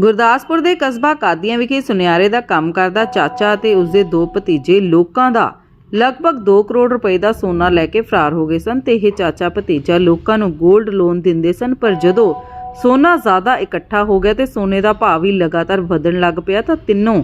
ਗੁਰਦਾਸਪੁਰ ਦੇ ਕਸਬਾ ਕਾਦੀਆਂ ਵਿਖੇ ਸੁਨਿਆਰੇ ਦਾ ਕੰਮ ਕਰਦਾ ਚਾਚਾ ਅਤੇ ਉਸਦੇ ਦੋ ਭਤੀਜੇ ਲੋਕਾਂ ਦਾ ਲਗਭਗ 2 ਕਰੋੜ ਰੁਪਏ ਦਾ ਸੋਨਾ ਲੈ ਕੇ ਫਰਾਰ ਹੋ ਗਏ ਸਨ ਤੇ ਇਹ ਚਾਚਾ ਭਤੀਜਾ ਲੋਕਾਂ ਨੂੰ 골ਡ ਲੋਨ ਦਿੰਦੇ ਸਨ, ਪਰ ਜਦੋਂ ਸੋਨਾ ਜ਼ਿਆਦਾ ਇਕੱਠਾ ਹੋ ਗਿਆ ਤੇ ਸੋਨੇ ਦਾ ਭਾਅ ਵੀ ਲਗਾਤਾਰ ਵਧਣ ਲੱਗ ਪਿਆ ਤਾਂ ਤਿੰਨੋਂ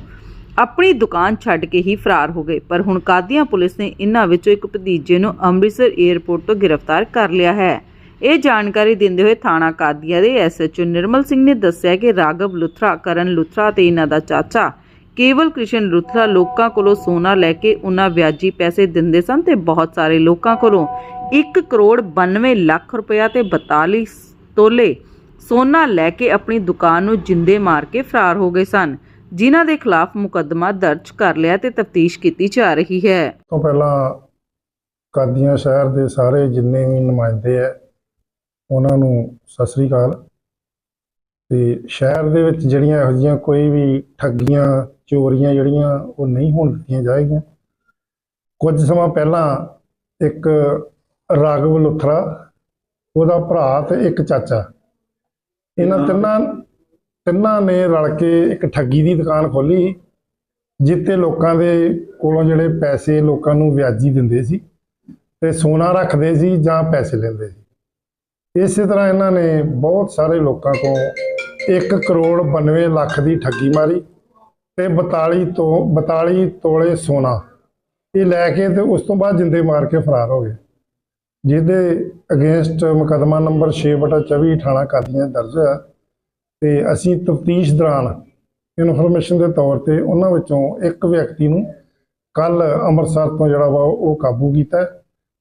ਆਪਣੀ ਦੁਕਾਨ ਛੱਡ ਕੇ ਹੀ ਫਰਾਰ ਹੋ ਗਏ। ਪਰ ਹੁਣ ਕਾਦੀਆਂ ਪੁਲਿਸ ਨੇ ਇਨ੍ਹਾਂ ਵਿੱਚੋਂ ਇੱਕ ਭਤੀਜੇ ਨੂੰ ਅੰਮ੍ਰਿਤਸਰ ਏਅਰਪੋਰਟ ਤੋਂ ਗ੍ਰਿਫਤਾਰ ਕਰ ਲਿਆ ਹੈ। ਇਹ ਜਾਣਕਾਰੀ ਦਿੰਦੇ ਹੋਏ ਥਾਣਾ ਕਾਦੀਆਂ ਦੇ ਐਸਐਚਓ ਨਿਰਮਲ ਸਿੰਘ ਨੇ ਦੱਸਿਆ ਕਿ ਰਾਘਵ ਲੁਥਰਾ, ਕਰਨ ਲੁਥਰਾ ਤੇ ਇਹਨਾਂ ਦਾ ਚਾਚਾ ਕੇਵਲ ਕ੍ਰਿਸ਼ਨ ਲੁਥਰਾ ਲੋਕਾਂ ਕੋਲੋਂ ਸੋਨਾ ਲੈ ਕੇ ਉਹਨਾਂ ਵਿਆਜੀ ਪੈਸੇ ਦਿੰਦੇ ਸਨ ਤੇ ਬਹੁਤ ਸਾਰੇ ਲੋਕਾਂ ਕੋਲੋਂ 1 ਕਰੋੜ 92 ਲੱਖ ਰੁਪਇਆ ਤੇ 42 ਤੋਲੇ ਸੋਨਾ ਲੈ ਕੇ ਆਪਣੀ ਦੁਕਾਨ ਨੂੰ ਜਿੰਦੇ ਮਾਰ ਕੇ ਫਰਾਰ ਹੋ ਗਏ ਸਨ। ਜਿਨ੍ਹਾਂ ਦੇ ਖਿਲਾਫ ਮੁਕੱਦਮਾ ਦਰਜ ਕਰ ਲਿਆ ਤੇ ਤਫਤੀਸ਼ ਕੀਤੀ ਜਾ ਰਹੀ ਹੈ। ਤੋਂ ਪਹਿਲਾਂ ਕਾਦੀਆਂ ਸ਼ਹਿਰ ਦੇ ਸਾਰੇ ਜਿੰਨੇ ਵੀ ਨੁਮਾਇੰਦੇ ਆ ਉਹਨਾਂ ਨੂੰ ਸਤਿ ਸ੍ਰੀ ਅਕਾਲ। ਤੇ ਸ਼ਹਿਰ ਦੇ ਵਿੱਚ ਜਿਹੜੀਆਂ ਇਹੋ ਜਿਹੀਆਂ ਕੋਈ ਵੀ ਠੱਗੀਆਂ ਚੋਰੀਆਂ ਜਿਹੜੀਆਂ ਉਹ ਨਹੀਂ ਹੋਣ ਦਿੱਤੀਆਂ ਜਾਏਗੀਆਂ। ਕੁਝ ਸਮਾਂ ਪਹਿਲਾਂ ਇੱਕ ਰਾਘਵ ਲੁਥਰਾ ਉਹਦਾ ਭਰਾ ਤੇ ਇੱਕ ਚਾਚਾ। ਇਹਨਾਂ ਤਿੰਨਾਂ ਤਿੰਨਾਂ ਨੇ ਰਲ ਕੇ ਇੱਕ ਠੱਗੀ ਦੀ ਦੁਕਾਨ ਖੋਲੀ ਜਿੱਤੇ ਲੋਕਾਂ ਦੇ ਕੋਲੋਂ ਜਿਹੜੇ ਪੈਸੇ ਲੋਕਾਂ ਨੂੰ ਵਿਆਜੀ ਦਿੰਦੇ ਸੀ ਤੇ ਸੋਨਾ ਰੱਖਦੇ ਸੀ ਜਾਂ ਪੈਸੇ ਲੈਂਦੇ ਸੀ। ਇਸੇ ਤਰ੍ਹਾਂ ਇਹਨਾਂ ਨੇ ਬਹੁਤ ਸਾਰੇ ਲੋਕਾਂ ਤੋਂ 1 ਕਰੋੜ 92 ਲੱਖ ਦੀ ਠੱਗੀ ਮਾਰੀ ਤੇ 42 ਤੋਂ 42 ਤੋਲੇ ਸੋਨਾ ਇਹ ਲੈ ਕੇ ਤੇ ਉਸ ਤੋਂ ਬਾਅਦ ਜਿੰਦੇ ਮਾਰ ਕੇ ਫਰਾਰ ਹੋ ਗਏ। ਜਿਹਦੇ ਅਗੇਂਸਟ ਮੁਕੱਦਮਾ ਨੰਬਰ 6/24 ਥਾਣਾ ਕਾਦੀਆਂ ਦਰਜ ਹੋਇਆ ਤੇ ਅਸੀਂ ਤਫਤੀਸ਼ ਦੌਰਾਨ ਇਨਫੋਰਮੇਸ਼ਨ ਦੇ ਤੌਰ ਤੇ ਉਹਨਾਂ ਵਿੱਚੋਂ ਇੱਕ ਵਿਅਕਤੀ ਨੂੰ ਕੱਲ ਅੰਮ੍ਰਿਤਸਰ ਤੋਂ ਜਿਹੜਾ ਵਾ ਉਹ ਕਾਬੂ ਕੀਤਾ।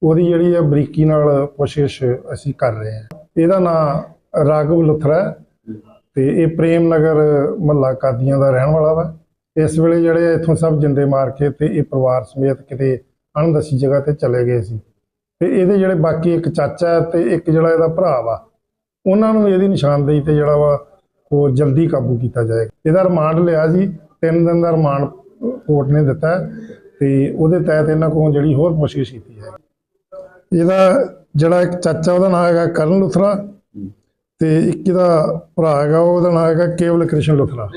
ਉਹਦੀ ਜਿਹੜੀ ਹੈ ਬਰੀਕੀ ਨਾਲ ਕੋਸ਼ਿਸ਼ ਅਸੀਂ ਕਰ ਰਹੇ ਹਾਂ। ਇਹਦਾ ਨਾਮ ਰਾਘਵ ਲੁਥਰਾ ਹੈ ਤੇ ਇਹ ਪ੍ਰੇਮ ਨਗਰ ਮਹੱਲਾ ਕਾਦੀਆਂ ਦਾ ਰਹਿਣ ਵਾਲਾ ਵਾ। ਇਸ ਵੇਲੇ ਜਿਹੜੇ ਇੱਥੋਂ ਸਭ ਜਿੰਦੇ ਮਾਰ ਕੇ ਤੇ ਇਹ ਪਰਿਵਾਰ ਸਮੇਤ ਕਿਤੇ ਅਣਦਸੀ ਜਗ੍ਹਾ ਤੇ ਚਲੇ ਗਏ ਸੀ। ਤੇ ਇਹਦੇ ਜਿਹੜੇ ਬਾਕੀ ਇੱਕ ਚਾਚਾ ਹੈ ਤੇ ਇੱਕ ਜਿਹੜਾ ਇਹਦਾ ਭਰਾ ਵਾ, ਉਹਨਾਂ ਨੂੰ ਇਹਦੀ ਨਿਸ਼ਾਨਦੇਹੀ ਤੇ ਜਿਹੜਾ ਵਾ ਉਹ ਜਲਦੀ ਕਾਬੂ ਕੀਤਾ ਜਾਏਗਾ। ਇਹਦਾ ਰਿਮਾਂਡ ਲਿਆ ਜੀ ਤਿੰਨ ਦਿਨ ਦਾ ਰਿਮਾਂਡ ਕੋਰਟ ਨੇ ਦਿੱਤਾ ਹੈ ਤੇ ਉਹਦੇ ਤਹਿਤ ਇਹਨਾਂ ਕੋਲ ਜਿਹੜੀ ਹੋਰ ਕੋਸ਼ਿਸ਼ ਕੀਤੀ ਹੈ ਇਹਦਾ ਜਿਹੜਾ ਇੱਕ ਚਾਚਾ ਉਹਦਾ ਨਾਮ ਹੈਗਾ ਕਰਨ ਲੁਥਰਾ ਤੇ ਇੱਕ ਇਹਦਾ ਭਰਾ ਹੈਗਾ ਉਹਦਾ ਨਾਮ ਹੈਗਾ ਕੇਵਲ ਕ੍ਰਿਸ਼ਨ ਲੁਥਰਾ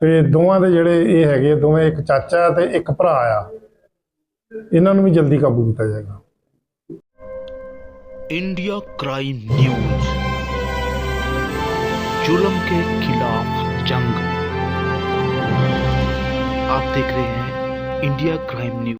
ਤੇ ਦੋਵਾਂ ਦੇ ਜਿਹੜੇ ਇਹ ਹੈਗੇ ਦੋਵੇਂ ਇੱਕ ਚਾਚਾ ਤੇ ਇੱਕ ਭਰਾ ਆ ਇਹਨਾਂ ਨੂੰ ਵੀ ਜਲਦੀ ਕਾਬੂ ਕੀਤਾ ਜਾਏਗਾ इंडिया क्राइम न्यूज जुल्म के खिलाफ जंग आप देख रहे हैं इंडिया क्राइम न्यूज